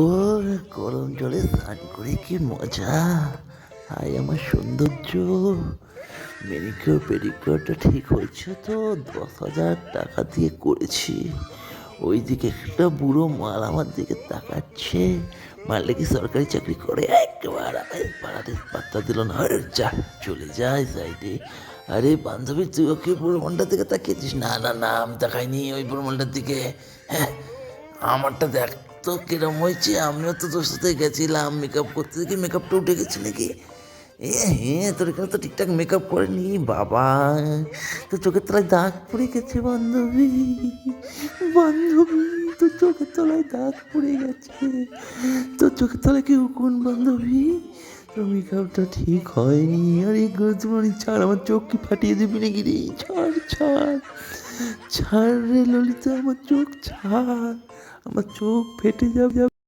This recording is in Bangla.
ও গরম জলে স্নান করে কি মজা। হাই আমার সৌন্দর্য। মেনিকিওর পেডিকিওরটা ঠিক হয়েছে তো, দশ হাজার টাকা দিয়ে করেছি। ওই দিকে একটা বুড়ো মাল আমার দিকে তাকাচ্ছে। মারলে কি সরকারি চাকরি করে, একবার পাড়াতে পাত্তা দিল না। যা, চলে যায় সাইডে আরে বান্ধবী, তুই ওকে মালটার দিকে তাকিয়েছিস? না না না, আমি তাকাইনি ওই মালটার দিকে। হ্যাঁ আমারটা দেখ। তো কিরম হয়েছে? আমিও তো তোর সাথে গেছিলাম মেকআপ করতে। দেখি মেকআপটা উঠে গেছে নাকি? হ্যাঁ তোর এখানে তো ঠিকঠাক মেকআপ করেনি। বাবা, তোর চোখের তলায় দাগ পড়ে গেছে, বান্ধবী। বান্ধবী, তোর চোখের তলায় দাগ পড়ে গেছে। তোর চোখের তলায় কি উকুন বান্ধবী? তোর মেকআপটা ঠিক হয়নি। আর এই তোমার ছাড়, আমার চোখ কি ফাটিয়ে দিবি নাকি রে? ছাড় ছাড়। ছাড় রে ললিতা, আমার চোখ ছাড়। আমার চোখ ফেটে যাবে।